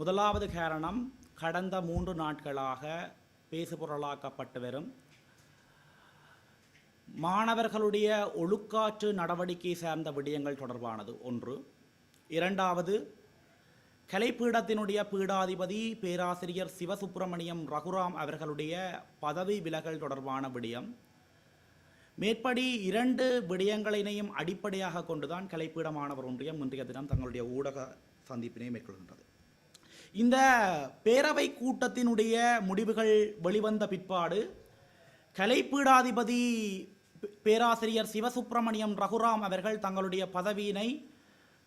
முதலாவது காரணம் கடந்த மூன்று நாட்களாக பேசுபொருளாக்கப்பட்டு வரும். மாணவர்களுடைய ஒழுக்காற்று நடவடிக்கை சார்ந்த விடயங்கள் தொடர்பானது ஒன்று. இரண்டாவது கலைப்பீடத்தினுடைய பீடாதிபதி பேராசிரியர் சிவசுப்பிரமணியம் ரகுராம் அவர்களுடைய பதவி விலகல் தொடர்பான விடயம். மேற்படி இரண்டு விடயங்களினையும் அடிப்படையாக கொண்டுதான் கலைப்பீட மாணவர் ஒன்றியம் இன்றைய தினம் தங்களுடைய ஊடக சந்திப்பினை மேற்கொள்கின்றது. இந்த பேரவை கூட்டத்தினுடைய முடிவுகள் வெளிவந்த பிற்பாடு கலைப்பீடாதிபதி பே- பேராசிரியர் சிவசுப்பிரமணியம் ரகுராம் அவர்கள் தங்களுடைய பதவியினை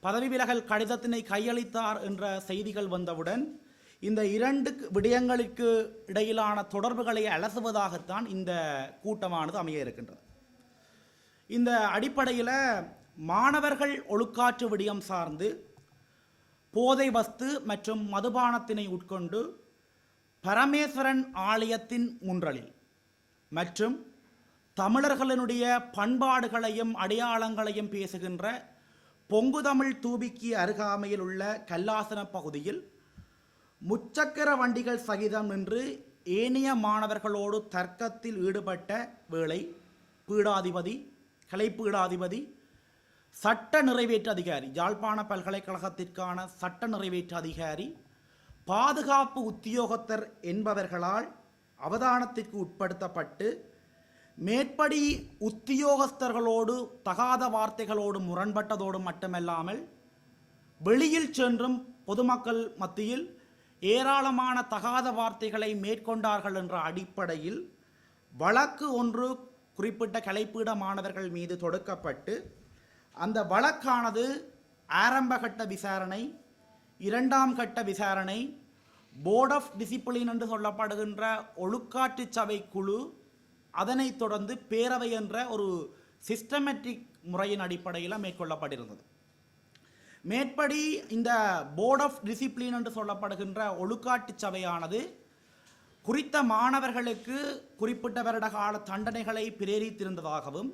பதவி விலகல் கடிதத்தினை கையளித்தார் என்ற செய்திகள் வந்தவுடன் இந்த இரண்டு விடயங்களுக்கு இடையிலான தொடர்புகளை அலசுவதாகத்தான் இந்த கூட்டமானது அமைய இருக்கின்றது. இந்த அடிப்படையில் மாணவர்கள் ஒழுக்காற்று விடயம் சார்ந்து போதை வஸ்து மற்றும் மதுபானத்தினை உட்கொண்டு பரமேஸ்வரன் ஆலயத்தின் முன்றலில் மற்றும் தமிழர்களினுடைய பண்பாடுகளையும் அடையாளங்களையும் பேசுகின்ற பொங்குதமிழ் தூபிக்கு அருகாமையில் உள்ள கல்லாசன பகுதியில் முச்சக்கர வண்டிகள் சகிதம் நின்று ஏனைய மாணவர்களோடு தர்க்கத்தில் ஈடுபட்ட வேளை பீடாதிபதி கலைப்பீடாதிபதி சட்ட நிறைவேற்று அதிகாரி யாழ்ப்பாண பல்கலைக்கழகத்திற்கான சட்ட நிறைவேற்று அதிகாரி பாதுகாப்பு உத்தியோகத்தர் என்பவர்களால் அவதானத்திற்கு உட்படுத்தப்பட்டு மேற்படி உத்தியோகஸ்தர்களோடு தகாத வார்த்தைகளோடு முரண்பட்டதோடு மட்டுமல்லாமல் வெளியில் சென்றும் பொதுமக்கள் மத்தியில் ஏராளமான தகாத வார்த்தைகளை மேற்கொண்டார்கள் என்ற அடிப்படையில் வழக்கு ஒன்று குறிப்பிட்ட கலைப்பீட மாணவர்கள் மீது தொடுக்கப்பட்டு அந்த வழக்கானது ஆரம்பகட்ட விசாரணை இரண்டாம் கட்ட விசாரணை போர்ட் ஆஃப் டிசிப்ளின் என்று சொல்லப்படுகின்ற ஒழுக்காற்று சபை குழு அதனைத் தொடர்ந்து பேரவை என்ற ஒரு சிஸ்டமேட்டிக் முறையின் அடிப்படையில் மேற்கொள்ளப்பட்டிருந்தது. மேற்படி இந்த போர்ட் ஆஃப் டிசிப்ளின் என்று சொல்லப்படுகின்ற ஒழுக்காட்டு சபையானது குறித்த மாணவர்களுக்கு குறிப்பிட்ட வருட கால தண்டனைகளை பிரேரித்திருந்ததாகவும்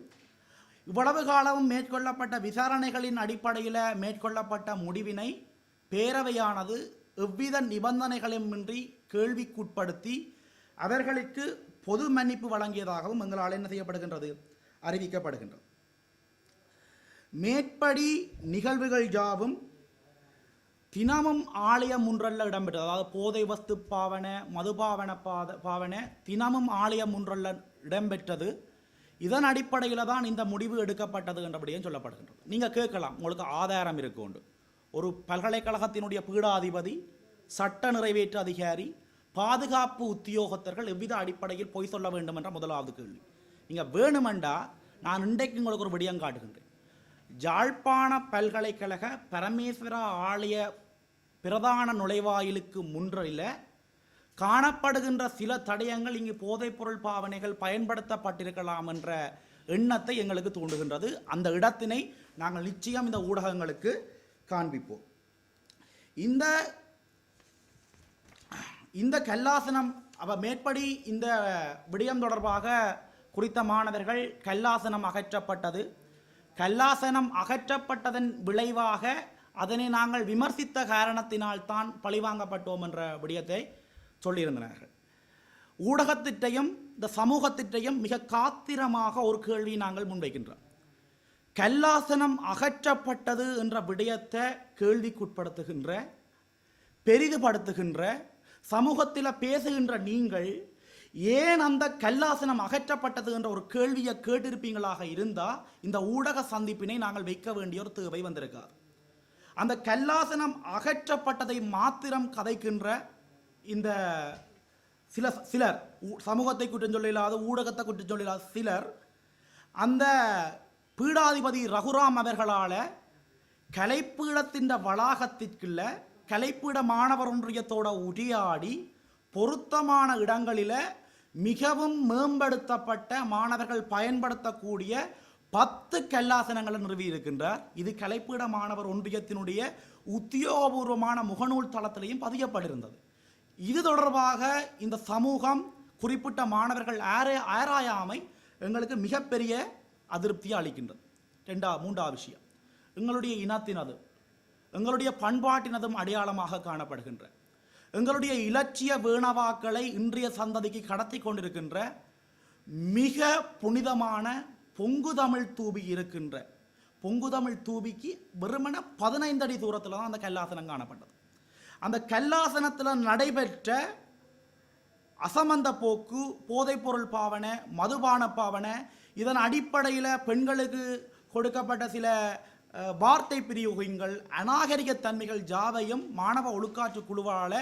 இவ்வளவு காலமும் மேற்கொள்ளப்பட்ட விசாரணைகளின் அடிப்படையில் மேற்கொள்ளப்பட்ட முடிவினை பேரவையானது எவ்வித நிபந்தனைகளுமின்றி கேள்விக்குட்படுத்தி அவர்களுக்கு பொது மன்னிப்பு வழங்கியதாகவும் எங்களால் என்ன செய்யப்படுகின்றது? அறிவிக்கப்படுகின்றது. மேற்படி நிகழ்வுகள் யாவும் தினமும் ஆலயம் ஒன்றல்ல இடம்பெற்றது. அதாவது போதை வஸ்து பாவனை மதுபாவன பாத பாவனை தினமும் ஆலயம் ஒன்றல்ல இடம்பெற்றது. இதன் அடிப்படையில் தான் இந்த முடிவு எடுக்கப்பட்டது என்றபடியும் சொல்லப்படுகின்றது. நீங்கள் கேட்கலாம் உங்களுக்கு ஆதாரம் இருக்கு உண்டு ஒரு பல்கலைக்கழகத்தினுடைய பீடாதிபதி சட்ட நிறைவேற்று அதிகாரி பாதுகாப்பு உத்தியோகத்தர்கள் எவ்வித அடிப்படையில் பொய் சொல்ல வேண்டும் என்ற முதலாவது கேள்வி. நீங்கள் வேணுமெண்டா நான் இன்றைக்கு உங்களுக்கு ஒரு விடயம் காட்டுகின்றேன். ஜாழ்ப்பாண பல்கலைக்கழக பரமேஸ்வர ஆலய பிரதான நுழைவாயிலுக்கு முன்றில் காணப்படுகின்ற சில தடயங்கள் இங்கு போதைப்பொருள் பாவனைகள் பயன்படுத்தப்பட்டிருக்கலாம் என்ற எண்ணத்தை எங்களுக்கு தூண்டுகின்றது. அந்த இடத்தினை நாங்கள் நிச்சயம் இந்த ஊடகங்களுக்கு காண்பிப்போம். இந்த இந்த கல்லாசனம் அவ மேற்படி இந்த விடயம் தொடர்பாக குறித்த மாணவர்கள் கல்லாசனம் அகற்றப்பட்டது. கல்லாசனம் அகற்றப்பட்டதன் விளைவாக அதனை நாங்கள் விமர்சித்த காரணத்தினால்தான் பழிவாங்கப்பட்டோம் என்ற விடயத்தை சொல்லியிருந்தனர். ஊடகத்திட்டையும் இந்த சமூகத்திட்டையும் மிக காத்திரமாக ஒரு கேள்வி நாங்கள் முன்வைக்கின்றோம். கல்லாசனம் அகற்றப்பட்டது என்ற விடயத்தை கேள்விக்குட்படுத்துகின்ற பெரிதுபடுத்துகின்ற சமூகத்தில் பேசுகின்ற நீங்கள் ஏன் அந்த கல்லாசனம் அகற்றப்பட்டது என்ற ஒரு கேள்வியை கேட்டிருப்பீங்களாக இருந்தால் இந்த ஊடக சந்திப்பினை நாங்கள் வைக்க வேண்டிய ஒரு தேவை வந்திருக்காது. அந்த கல்லாசனம் அகற்றப்பட்டதை மாத்திரம் கதைக்கின்ற இந்த சில சிலர் ஊ- சமூகத்தை குற்றம் சொல்லிடாத ஊடகத்தை குற்றம் சொல்லிடாத சிலர் அந்த பீடாதிபதி ரகுராம் அவர்களால் கலைப்பீடத்தின் வளாகத்திற்குள்ள கலைப்பீட மாணவர் ஒன்றியத்தோட உரையாடி பொருத்தமான இடங்களில் மிகவும் மேம்படுத்தப்பட்ட மாணவர்கள் பயன்படுத்தக்கூடிய பத்து கல்லாசனங்களை நிறுவி இருக்கின்றார் இது கலைப்பீட மாணவர் ஒன்றியத்தினுடைய உத்தியோகபூர்வமான முகநூல் தளத்திலையும் பதியப்பட்டிருந்தது. இது தொடர்பாக இந்த சமூகம் குறிப்பிட்ட மாணவர்கள் ஆரே ஆராயாமை எங்களுக்கு மிகப்பெரிய அதிருப்தியை அளிக்கின்றது. ரெண்டா மூன்றாவது விஷயம். எங்களுடைய இனத்தினது எங்களுடைய பண்பாட்டினதும் அடையாளமாக காணப்படுகின்ற எங்களுடைய இலட்சிய வேணவாக்களை இன்றைய சந்ததிக்கு கடத்தி கொண்டிருக்கின்ற மிக புனிதமான பொங்கு தமிழ் தூபி இருக்கின்ற பொங்கு தமிழ் தூபிக்கு வெறுமன பதினைந்து அடி தூரத்தில் தான் அந்த கல்லாசனம் காணப்பட்டது. அந்த கல்லாசனத்தில் நடைபெற்ற அசமந்த போக்கு போதைப்பொருள் பாவனை மதுபான பாவனை இதன் அடிப்படையில் பெண்களுக்கு கொடுக்கப்பட்ட சில வார்த்தை பிரிவுகங்கள் அநாகரிக தன்மைகள் ஜாவையும் மாணவ ஒழுக்காற்று குழுவால்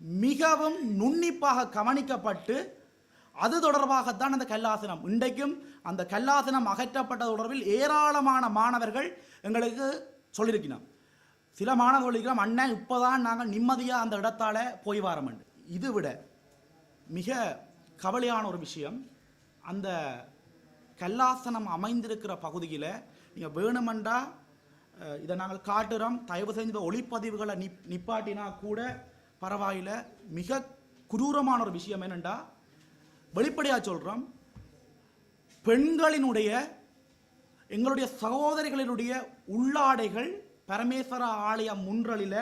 மிகவும் நுண்ணிப்பாக கவனிக்கப்பட்டு அது தொடர்பாகத்தான் அந்த கல்லாசனம். இன்றைக்கும் அந்த கல்லாசனம் அகற்றப்பட்ட தொடர்பில் ஏராளமான மாணவர்கள் எங்களுக்கு சொல்லியிருக்கிறோம் சில மாணவர்கள் அண்ணன் அண்ணன் இப்போதான் நாங்கள் நிம்மதியாக அந்த இடத்தால் போய் வாரமண்டு இது விட மிக கவலையான ஒரு விஷயம் அந்த கல்லாசனம் அமைந்திருக்கிற பகுதியில் நீங்கள் வேணுமெண்டா இதை நாங்கள் காட்டுறோம். தயவு செஞ்ச ஒளிப்பதிவுகளை நிப் நிப்பாட்டினா கூட பரவாயில்ல. மிக குரூரமான ஒரு விஷயம் என்னென்னா வெளிப்படையாக சொல்கிறோம் பெண்களினுடைய எங்களுடைய சகோதரிகளினுடைய உள்ளாடைகள் பரமேஸ்வர ஆலய முன்றலில்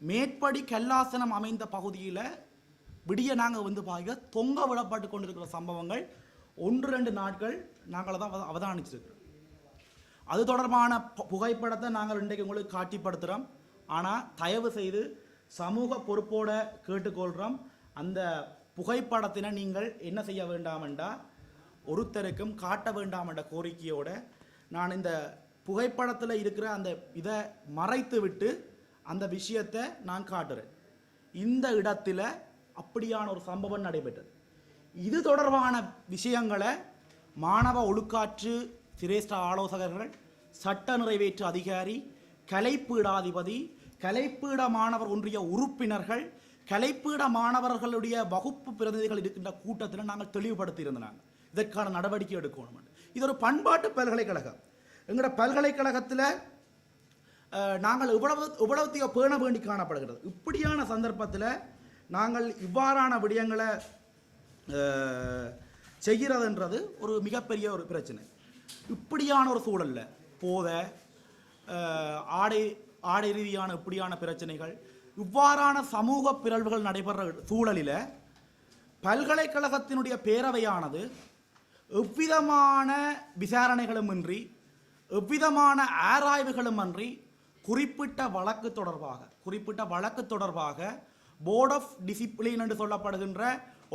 மேற்படி கல்லாசனம் அமைந்த பகுதியில் விடிய நாங்கள் வந்து பார்க்க தொங்க விடப்பட்டு கொண்டிருக்கிற சம்பவங்கள் ஒன்று ரெண்டு நாட்கள் நாங்கள் தான் அவ- அவதானிச்சிருக்கிறோம். அது தொடர்பான பு- புகைப்படத்தை நாங்கள் இன்றைக்கு உங்களுக்கு காட்டிப்படுத்துகிறோம் ஆனால் தயவு செய்து சமூக பொறுப்போட கேட்டுக்கொள்கிறோம் அந்த புகைப்படத்தினை நீங்கள் என்ன செய்ய வேண்டாம் என்றால் ஒருத்தருக்கும் காட்ட வேண்டாம் என்ற கோரிக்கையோடு நான் இந்த புகைப்படத்தில் இருக்கிற அந்த இதை மறைத்து விட்டு அந்த விஷயத்தை நான் காட்டுறேன். இந்த இடத்துல அப்படியான ஒரு சம்பவம் நடைபெற்றது. இது தொடர்பான விஷயங்களை மாணவ ஒழுக்காற்று சிரேஷ்ட ஆலோசகர்கள் சட்ட நிறைவேற்று அதிகாரி கலைப்பீடாதிபதி கலைப்பீட மாணவர் ஒன்றிய உறுப்பினர்கள் கலைப்பீட மாணவர்களுடைய வகுப்பு பிரதிநிதிகள் இருக்கின்ற கூட்டத்தில் நாங்கள் தெளிவுபடுத்தி இருந்தாங்க இதற்கான நடவடிக்கை எடுக்கணும் இது ஒரு பண்பாட்டு பல்கலைக்கழகம். எங்களோட பல்கலைக்கழகத்தில் நாங்கள் இவ்வளவு இவ்வளவுத்தையோ பேண வேண்டி காணப்படுகிறது. இப்படியான சந்தர்ப்பத்தில் நாங்கள் இவ்வாறான விடயங்களை செய்கிறதுன்றது ஒரு மிகப்பெரிய ஒரு பிரச்சனை. இப்படியான ஒரு சூழலில் போத ஆடை ஆடை ரீதியான இப்படியான பிரச்சனைகள் இவ்வாறான சமூக பிறழ்வுகள் நடைபெற சூழலில் பல்கலைக்கழகத்தினுடைய பேரவையானது எவ்விதமான விசாரணைகளுமின்றி எவ்விதமான ஆராய்வுகளுமின்றி குறிப்பிட்ட வழக்கு தொடர்பாக குறிப்பிட்ட வழக்கு தொடர்பாக போர்ட் ஆஃப் டிசிப்ளின் என்று சொல்லப்படுகின்ற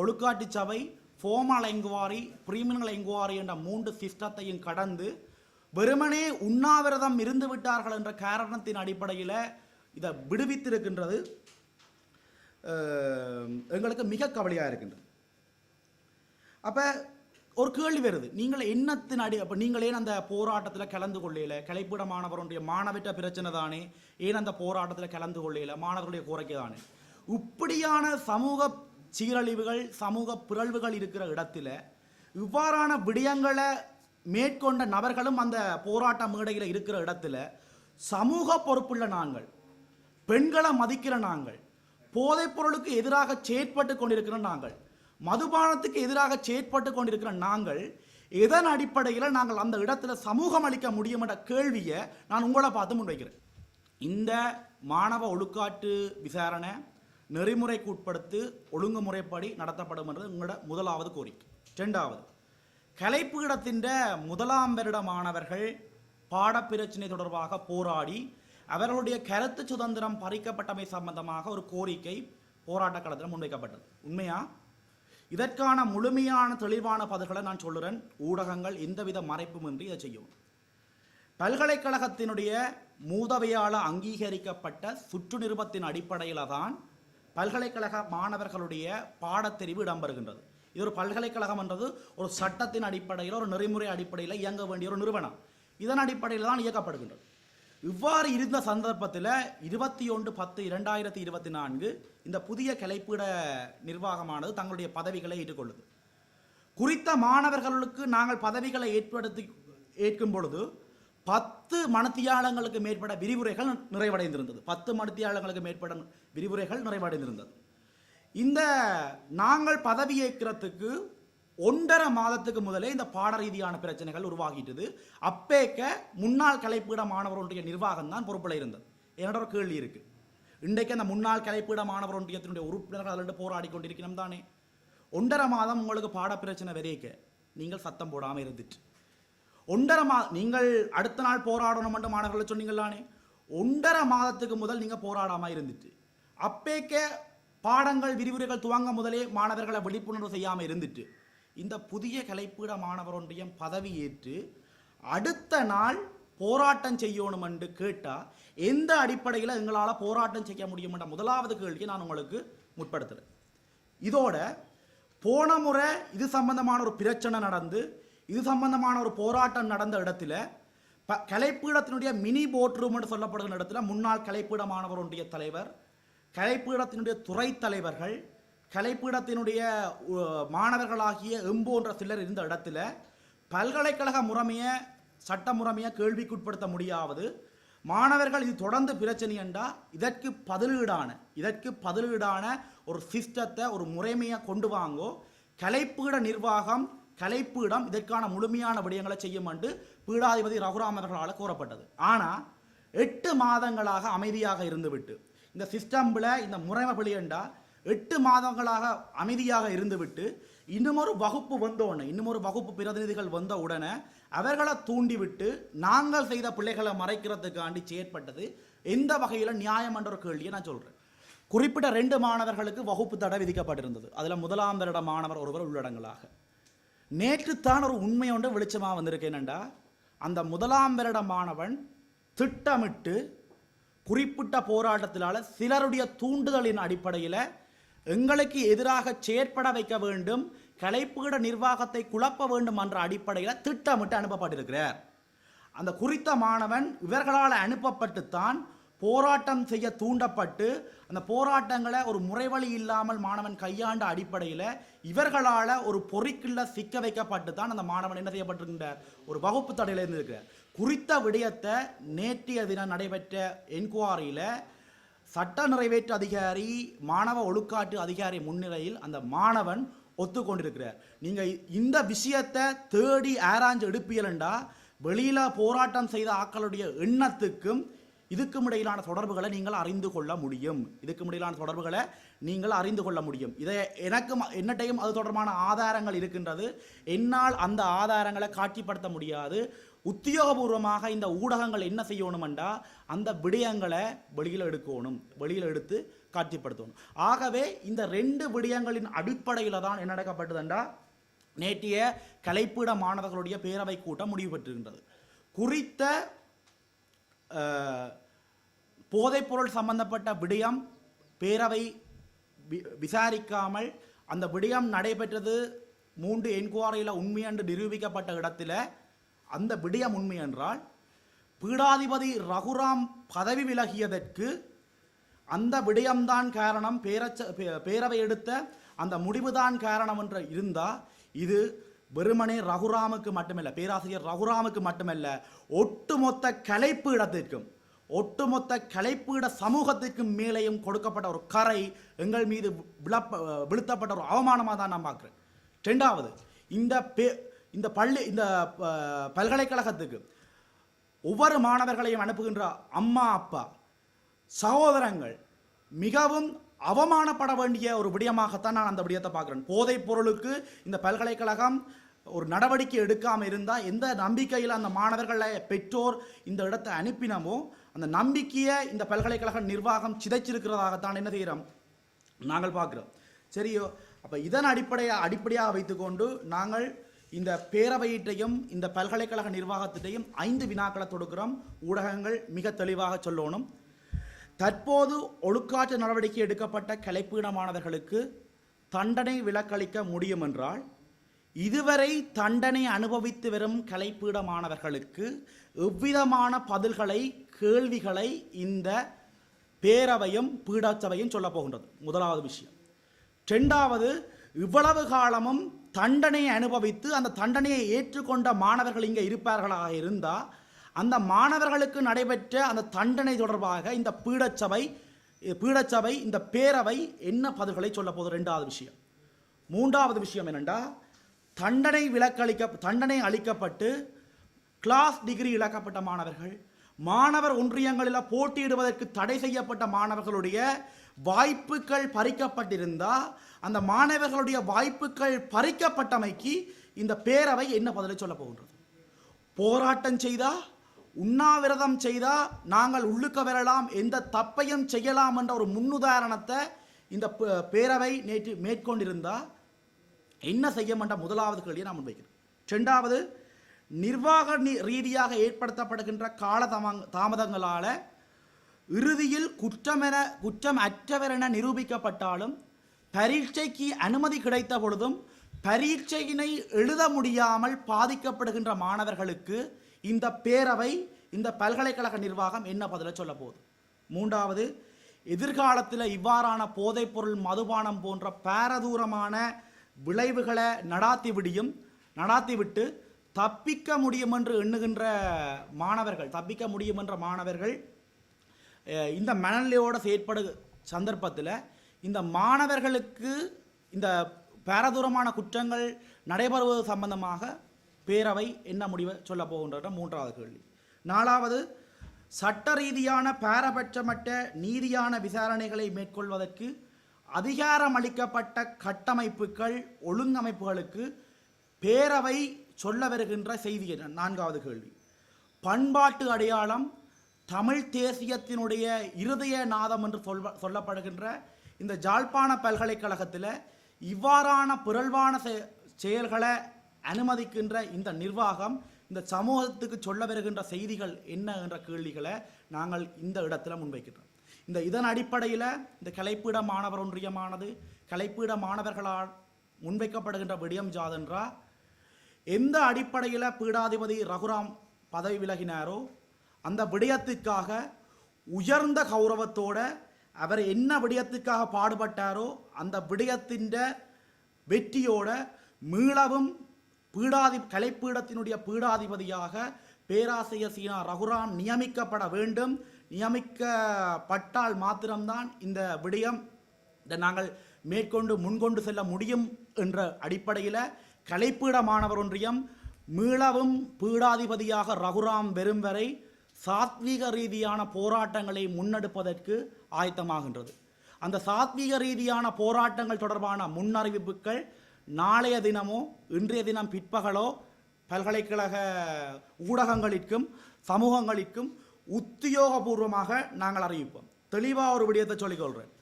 ஒழுக்காட்டு சபை ஃபோமல் என்குவாரி பிரிமினல் என்குவாரி என்ற மூன்று சிஸ்டத்தையும் கடந்து வெறுமனே உண்ணாவிரதம் இருந்து விட்டார்கள் என்ற காரணத்தின் அடிப்படையில் இதை விடுவித்திருக்கின்றது. எங்களுக்கு மிக கவலையாக இருக்கின்றது. அப்போ ஒரு கேள்வி வருது. நீங்கள் என்னத்தின் அடி அப்போ நீங்கள் ஏன் அந்த போராட்டத்தில் கலந்து கொள்ளையில கலைப்பிட மாணவருடைய மாணவிட்ட பிரச்சனை தானே? ஏன் அந்த போராட்டத்தில் கலந்து கொள்ளையில மாணவர்களுடைய கோரிக்கை தானே? இப்படியான சமூக சீரழிவுகள் சமூக பிறழ்வுகள் இருக்கிற இடத்துல இவ்வாறான விடயங்களை மேற்கொண்ட நபர்களும் அந்த போராட்ட மேடையில் இருக்கிற இடத்துல சமூக பொறுப்புள்ள நாங்கள் பெண்களை மதிக்கிற நாங்கள் போதைப் பொருளுக்கு எதிராக செயற்பட்டு கொண்டிருக்கிற நாங்கள் மதுபானத்துக்கு எதிராக செயற்பட்டு கொண்டிருக்கிற நாங்கள் எதன் அடிப்படையில் நாங்கள் அந்த இடத்துல சமூகம் அளிக்க முடியும் என்ற கேள்வியை நான் உங்களை பார்த்து முன்வைக்கிறேன். இந்த மாணவ ஒழுக்காட்டு விசாரணை நெறிமுறைக்கு உட்படுத்தி ஒழுங்குமுறைப்படி நடத்தப்படும் என்றது உங்களோட முதலாவது கோரிக்கை. ரெண்டாவது கலைப்பீடத்தின் முதலாம் வருட மாணவர்கள் பாடப்பிரச்சினை தொடர்பாக போராடி அவர்களுடைய கருத்து சுதந்திரம் பறிக்கப்பட்டமை சம்பந்தமாக ஒரு கோரிக்கை போராட்ட களத்தில் முன்வைக்கப்பட்டது. உண்மையா? இதற்கான முழுமையான தெளிவான பதில்களை நான் சொல்லுறேன். ஊடகங்கள் எந்தவித மறைப்புமின்றி இதை செய்யும். பல்கலைக்கழகத்தினுடைய மூதவையால் அங்கீகரிக்கப்பட்ட சுற்று நிருபத்தின் அடிப்படையில் தான் பல்கலைக்கழக மாணவர்களுடைய பாடத்தெரிவு இடம்பெறுகின்றது. இது ஒரு பல்கலைக்கழகம் என்றது ஒரு சட்டத்தின் அடிப்படையில் ஒரு நெறிமுறை அடிப்படையில் இயங்க வேண்டிய ஒரு நிறுவனம். இதன் அடிப்படையில் தான் இயக்கப்படுகின்றது. இவ்வாறு இருந்த சந்தர்ப்பத்தில் இருபத்தி ஒன்று பத்து இரண்டாயிரத்தி இருபத்தி நான்கு இந்த புதிய கலைப்பீட நிர்வாகமானது தங்களுடைய பதவிகளை ஏற்றுக்கொள்ளுது. குறித்த மாணவர்களுக்கு நாங்கள் பதவிகளை ஏற்படுத்தி ஏற்கும் பொழுது பத்து மனத்தியாளங்களுக்கு மேற்பட விரிவுரைகள் நிறைவடைந்திருந்தது. பத்து மனத்தியாளங்களுக்கு மேற்பட விரிவுரைகள் நிறைவடைந்திருந்தது. இந்த நாங்கள் பதவியேற்கிறதுக்கு ஒன்றரை மாதத்துக்கு முதலே இந்த பாட ரீதியான பிரச்சனைகள் உருவாகிட்டது. அப்பேக்க முன்னாள் கலைப்பீட மாணவர் ஒன்றிய நிர்வாகம் தான் பொறுப்பில் இருந்தது. என்னோட ஒரு கேள்வி இருக்கு. இன்றைக்கு அந்த முன்னாள் கலைப்பீட மாணவர் ஒன்றியத்தினுடைய உறுப்பினர்கள் அதில் போராடி கொண்டிருக்கணும் தானே? ஒன்றரை மாதம் உங்களுக்கு பாட பிரச்சனை வரைக்க நீங்கள் சத்தம் போடாமல் இருந்துட்டு. ஒன்றரை மா நீங்கள் அடுத்த நாள் போராடணும் மட்டும் மாணவர்களை சொன்னீங்களானே ஒன்றரை மாதத்துக்கு முதல் நீங்கள் போராடாமல் இருந்துட்டு. அப்பேக்க பாடங்கள் விரிவுரைகள் துவங்க முதலே மாணவர்களை விழிப்புணர்வு செய்யாமல் இருந்துட்டு. இந்த புதிய கலைப்பீட மாணவர் ஒன்றியம் பதவி ஏற்று அடுத்த நாள் போராட்டம் செய்யணும் என்று கேட்டால் எந்த அடிப்படையில் எங்களால் போராட்டம் செய்ய முடியும் என்ற முதலாவது கேள்வியை நான் உங்களுக்கு முற்படுத்துகிறேன் இதோட போன முறை இது சம்பந்தமான ஒரு பிரச்சனை நடந்து இது சம்பந்தமான ஒரு போராட்டம் நடந்த இடத்துல ப கலைப்பீடத்தினுடைய மினி போட் ரூம் என்று சொல்லப்படுகிற இடத்துல முன்னாள் கலைப்பீட மாணவர் ஒன்றிய தலைவர் கலைப்பீடத்தினுடைய துறை தலைவர்கள் கலைப்பீடத்தினுடைய மாணவர்களாகிய எம்போன்ற சிலர் இருந்த இடத்துல பல்கலைக்கழக முறைமையை சட்ட முறைமையை கேள்விக்குட்படுத்த முடியாவது மாணவர்கள் இது தொடர்ந்து பிரச்சனை என்றா இதற்கு பதிலீடான இதற்கு பதிலீடான ஒரு சிஸ்டத்தை ஒரு முறைமையை கொண்டு வாங்கோ. கலைப்பீட நிர்வாகம் கலைப்பீடம் இதற்கான முழுமையான விடயங்களை செய்யும் என்று பீடாதிபதி ரகுராம் அவர்களால் கூறப்பட்டது. ஆனால் எட்டு மாதங்களாக அமைதியாக இருந்துவிட்டு இந்த சிஸ்டம்பில் இந்த முறைமை பிள்ளையண்டா எட்டு மாதங்களாக அமைதியாக இருந்துவிட்டு இன்னமொரு ஒரு வகுப்பு வந்த உடனே ஒரு வகுப்பு பிரதிநிதிகள் வந்த உடனே அவர்களை தூண்டிவிட்டு நாங்கள் செய்த பிள்ளைகளை மறைக்கிறதுக்காண்டி செயற்பட்டது. எந்த வகையில்? நியாயமன்ற ஒரு கேள்வியை நான் சொல்கிறேன் குறிப்பிட்ட ரெண்டு மாணவர்களுக்கு வகுப்பு தடை விதிக்கப்பட்டிருந்தது. அதில் முதலாம் வருட மாணவர் ஒருவர் உள்ளடங்களாக நேற்றுத்தான் ஒரு உண்மை ஒன்று வெளிச்சமாக வந்திருக்கேனண்டா அந்த முதலாம் வருட மாணவன் திட்டமிட்டு குறிப்பிட்ட போராட்டத்தினால சிலருடைய தூண்டுதலின் அடிப்படையில் எங்களுக்கு எதிராக செயற்பட வைக்க வேண்டும் கலைப்பீட நிர்வாகத்தை குழப்ப வேண்டும் என்ற அடிப்படையில் திட்டமிட்டு அனுப்பப்பட்டிருக்கிறார். அந்த குறித்த மாணவன் இவர்களால் அனுப்பப்பட்டுத்தான் போராட்டம் செய்ய தூண்டப்பட்டு அந்த போராட்டங்களை ஒரு முறைவழி இல்லாமல் மாணவன் கையாண்ட அடிப்படையில் இவர்களால் ஒரு பொறிக்குள்ள சிக்க வைக்கப்பட்டு தான் அந்த மாணவன் என்ன செய்யப்பட்டிருக்கின்றார்? ஒரு வகுப்பு தடையில் இருந்திருக்கிறார். குறித்த விடயத்தை நேற்றைய தினம் நடைபெற்ற என்கொயரியில் சட்ட நிறைவேற்று அதிகாரி மாணவ ஒழுக்காட்டு அதிகாரி முன்னிலையில் அந்த மாணவன் ஒத்துக்கொண்டிருக்கிறார். நீங்கள் இந்த விஷயத்தை தேடி ஆராய்ஞ்சு எடுப்பீலண்டா வெளியில் போராட்டம் செய்த ஆக்களுடைய எண்ணத்துக்கும் இதுக்கும் இடையிலான தொடர்புகளை நீங்கள் அறிந்து கொள்ள முடியும். இதுக்கும் இடையிலான தொடர்புகளை நீங்கள் அறிந்து கொள்ள முடியும். இதை எனக்கு என்னட்டையும் அது தொடர்பான ஆதாரங்கள் இருக்கின்றது. என்னால் அந்த ஆதாரங்களை காட்சிப்படுத்த முடியாது. உத்தியோகபூர்வமாக இந்த ஊடகங்கள் என்ன செய்யணுமெண்டா அந்த விடயங்களை வெளியில் எடுக்கணும். வெளியில் எடுத்து காட்சிப்படுத்தணும். ஆகவே இந்த ரெண்டு விடயங்களின் அடிப்படையில் தான் என்ன நடக்கப்பட்டதுண்டா நேற்றைய கலைப்பீட மாணவர்களுடைய பேரவை கூட்டம் முடிவு பெற்றிருக்கின்றது குறித்த போதைப்பொருள் சம்பந்தப்பட்ட விடயம் பேரவை விசாரிக்காமல் அந்த விடயம் நடைபெற்றது மூன்று என்கொயரியில் உண்மை என்று நிரூபிக்கப்பட்ட இடத்துல அந்த விடயம் உண்மை என்றால் பீடாதிபதி ரகுராம் பதவி விலகியதற்கு அந்த விடயம்தான் காரணம் பேரச்ச பே- பேரவை எடுத்த அந்த முடிவுதான் காரணம் என்று இருந்தால் இது வெறுமனே ரகுராமுக்கு மட்டுமல்ல பேராசிரியர் ரகுராமுக்கு மட்டுமல்ல ஒட்டுமொத்த கலைப்பீடத்திற்கும் ஒட்டுமொத்த கலைப்பீட சமூகத்துக்கு மேலேயும் கொடுக்கப்பட்ட ஒரு கரை எங்கள் மீது விழப்ப விழுத்தப்பட்ட ஒரு அவமானமாக தான் நான் பார்க்குறேன். ரெண்டாவது இந்த பே இந்த பள்ளி இந்த பல்கலைக்கழகத்துக்கு ஒவ்வொரு மாணவர்களையும் அனுப்புகின்ற அம்மா அப்பா சகோதரங்கள் மிகவும் அவமானப்பட வேண்டிய ஒரு விடயமாகத்தான் நான் அந்த விடயத்தை பார்க்குறேன். போதைப் பொருளுக்கு இந்த பல்கலைக்கழகம் ஒரு நடவடிக்கை எடுக்காமல் இருந்தால் எந்த நம்பிக்கையில் அந்த மாணவர்களை பெற்றோர் இந்த இடத்தை அனுப்பினமோ அந்த நம்பிக்கையை இந்த பல்கலைக்கழக நிர்வாகம் சிதைச்சிருக்கிறதாகத்தான் என்ன செய்கிறோம்? நாங்கள் பார்க்குறோம். சரியோ அப்போ இதன் அடிப்படையாக அடிப்படையாக வைத்துக்கொண்டு நாங்கள் இந்த பேரவையீட்டையும் இந்த பல்கலைக்கழக நிர்வாகத்திட்டையும் ஐந்து வினாக்களை தொடுக்கிறோம். ஊடகங்கள் மிக தெளிவாக சொல்லணும். தற்போது ஒழுக்காற்று நடவடிக்கை எடுக்கப்பட்ட கலைப்பீடமானவர்களுக்கு தண்டனை விலக்களிக்க முடியும் என்றால் இதுவரை தண்டனை அனுபவித்து வரும் கலைப்பீட மாணவர்களுக்கு எவ்விதமான பதில்களை கேள்விகளை இந்த பேரவையும் பீடாச்சபையும் சொல்லப் போகின்றது. முதலாவது விஷயம். ரெண்டாவது இவ்வளவு காலமும் தண்டனையை அனுபவித்து அந்த தண்டனையை ஏற்றுக்கொண்ட மாணவர்கள் இங்கே இருப்பார்களாக இருந்தால் அந்த மாணவர்களுக்கு நடைபெற்ற அந்த தண்டனை தொடர்பாக இந்த பீடச்சபை பீடச்சபை இந்த பேரவை என்ன பதில்களை சொல்ல போகுது? ரெண்டாவது விஷயம். மூன்றாவது விஷயம் என்னென்னா தண்டனை விலக்களிக்க தண்டனை அளிக்கப்பட்டு கிளாஸ் டிகிரி இழக்கப்பட்ட மாணவர்கள் மாணவர் ஒன்றியங்களில் போட்டியிடுவதற்கு தடை செய்யப்பட்ட மாணவர்களுடைய வாய்ப்புகள் பறிக்கப்பட்டிருந்தால் அந்த மாணவர்களுடைய வாய்ப்புகள் பறிக்கப்பட்டமைக்கு இந்த பேரவை என்ன பதிலை சொல்ல போகின்றது? போராட்டம் செய்தா உண்ணாவிரதம் செய்தா நாங்கள் உள்ளுக்க வரலாம் எந்த தப்பையும் செய்யலாம் என்ற ஒரு முன்னுதாரணத்தை இந்த பேரவை நேற்று மேற்கொண்டிருந்தால் என்ன செய்ய என்ற முதலாவது கேள்வியை நான் முன்வைக்கிறேன் ரெண்டாவது நிர்வாக ரீதியாக ஏற்படுத்தப்படுகின்ற கால தாமங் தாமதங்களால் இறுதியில் குற்றமென குற்றம் அற்றவரென நிரூபிக்கப்பட்டாலும் பரீட்சைக்கு அனுமதி கிடைத்த பொழுதும் பரீட்சையினை எழுத முடியாமல் பாதிக்கப்படுகின்ற மாணவர்களுக்கு இந்த பேரவை இந்த பல்கலைக்கழக நிர்வாகம் என்ன பதில சொல்ல போகுது? மூன்றாவது எதிர்காலத்தில் இவ்வாறான போதைப்பொருள் மதுபானம் போன்ற பாரதூரமான விளைவுகளை நடாத்தி விடியும் நடாத்திவிட்டு தப்பிக்க முடியும் என்று எண்ணுகின்ற மாணவர்கள் தப்பிக்க முடியும் என்ற மாணவர்கள் இந்த மனநிலையோடு செயற்படு சந்தர்ப்பத்தில் இந்த மாணவர்களுக்கு இந்த பேரதூரமான குற்றங்கள் நடைபெறுவது சம்பந்தமாக பேரவை என்ன முடிவை சொல்ல போகின்ற மூன்றாவது கேள்வி. நாலாவது சட்ட ரீதியான பாரபட்சமற்ற நீதியான விசாரணைகளை மேற்கொள்வதற்கு அதிகாரம் அளிக்கப்பட்ட கட்டமைப்புகள் ஒழுங்கமைப்புகளுக்கு பேரவை சொல்ல வருகின்ற செய்தி என்ன? நான்காவது கேள்வி. பண்பாட்டு அடையாளம் தமிழ் தேசியத்தினுடைய இருதய நாதம் என்று சொல்வ சொல்லப்படுகின்ற இந்த ஜாழ்ப்பாண பல்கலைக்கழகத்தில் இவ்வாறான புரள்வான செயல்களை அனுமதிக்கின்ற இந்த நிர்வாகம் இந்த சமூகத்துக்கு சொல்ல வருகின்ற செய்திகள் என்ன என்ற கேள்விகளை நாங்கள் இந்த இடத்துல முன்வைக்கின்றோம். இந்த இதன் அடிப்படையில் இந்த கலைப்பீட மாணவர் ஒன்றியமானது கலைப்பீட மாணவர்களால் முன்வைக்கப்படுகின்ற விடயம் ஜாதென்றா எந்த அடிப்படையில் பீடாதிபதி ரகுராம் பதவி விலகினாரோ அந்த விடயத்துக்காக உயர்ந்த கௌரவத்தோட அவர் என்ன விடயத்துக்காக பாடுபட்டாரோ அந்த விடயத்தின் வெற்றியோட மீளவும் பீடாதி கலைப்பீடத்தினுடைய பீடாதிபதியாக பேராசிரியர் சீனா ரகுராம் நியமிக்கப்பட வேண்டும் நியமிக்கப்பட்டால் மாத்திரம்தான் இந்த விடயம் இதை நாங்கள் மேற்கொண்டு முன்கொண்டு செல்ல முடியும் என்ற அடிப்படையில் கலைப்பீட மாணவர் ஒன்றியம் மீளவும் பீடாதிபதியாக ரகுராம் வெறும் வரை சாத்வீக ரீதியான போராட்டங்களை முன்னெடுப்பதற்கு ஆயத்தமாகின்றது. அந்த சாத்வீக ரீதியான போராட்டங்கள் தொடர்பான முன்னறிவிப்புகள் நாளைய தினமோ இன்றைய தினம் பிற்பகலோ பல்கலைக்கழக ஊடகங்களிற்கும் சமூகங்களிற்கும் உத்தியோகபூர்வமாக நாங்கள் அறிவிப்போம். தெளிவாக ஒரு விடயத்தை சொல்லிக்கொள்கிறேன்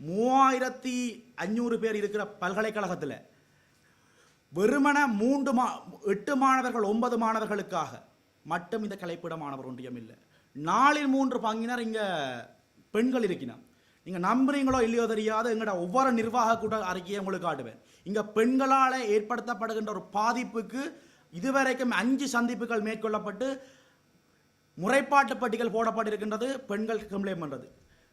மூவாயிரத்தி அஞ்சூறு பேர் இருக்கிற பல்கலைக்கழகத்தில் வெறுமன மூன்று மா எட்டு மாணவர்கள் ஒன்பது மாணவர்களுக்காக மட்டும் இந்த கலைப்பிட மாணவர் ஒன்றியம் இல்லை. நாலில் மூன்று பங்கினர் இங்கே பெண்கள் இருக்கிறோம் நீங்கள் நம்புறீங்களோ இல்லையோ தெரியாத எங்களோட ஒவ்வொரு நிர்வாக கூட்ட அறிக்கையை உங்களுக்கு காட்டுவேன். இங்கே பெண்களால் ஏற்படுத்தப்படுகின்ற ஒரு பாதிப்புக்கு இதுவரைக்கும் அஞ்சு சந்திப்புகள் மேற்கொள்ளப்பட்டு முறைப்பாட்டு பட்டிகள் போடப்பட்டிருக்கின்றது பெண்கள் கம்ப்ளைண்ட் பண்ணுறது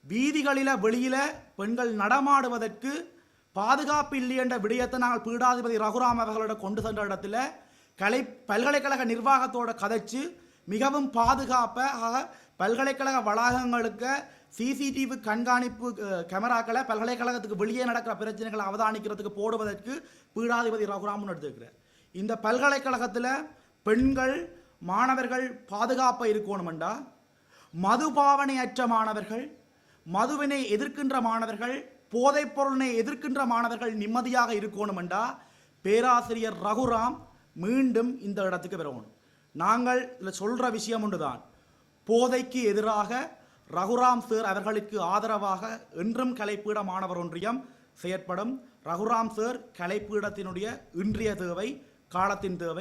வீதிகளில் வெளியில் பெண்கள் நடமாடுவதற்கு பாதுகாப்பு இல்லை என்ற விடயத்தை நாங்கள் பீடாதிபதி ரகுராம் அவர்களோட கொண்டு சென்ற இடத்துல கலை பல்கலைக்கழக நிர்வாகத்தோட கதைச்சு மிகவும் பாதுகாப்பாக பல்கலைக்கழக வளாகங்களுக்கு சிசிடிவி கண்காணிப்பு கேமராக்களை பல்கலைக்கழகத்துக்கு வெளியே நடக்கிற பிரச்சனைகளை அவதானிக்கிறதுக்கு போடுவதற்கு பீடாதிபதி ரகுராம் முன்னெடுத்திருக்கிறார் இந்த பல்கலைக்கழகத்தில் பெண்கள் மாணவர்கள் பாதுகாப்பாக இருக்கணுமெண்டா? மதுபாவனையற்ற மாணவர்கள் மதுவினை எதிர்க்கின்ற மாணவர்கள் போதைப் பொருளினை எதிர்க்கின்ற மாணவர்கள் நிம்மதியாக இருக்கணுமெண்டா? பேராசிரியர் ரகுராம் மீண்டும் இந்த இடத்துக்கு வரணும். நாங்கள் இதில் சொல்கிற விஷயம் ஒன்றுதான். போதைக்கு எதிராக ரகுராம் சார் அவர்களுக்கு ஆதரவாக என்றும் கலைப்பீட மாணவர் ஒன்றியம் செயற்படும். ரகுராம் சார் கலைப்பீடத்தினுடைய இன்றைய தேவை காலத்தின் தேவை.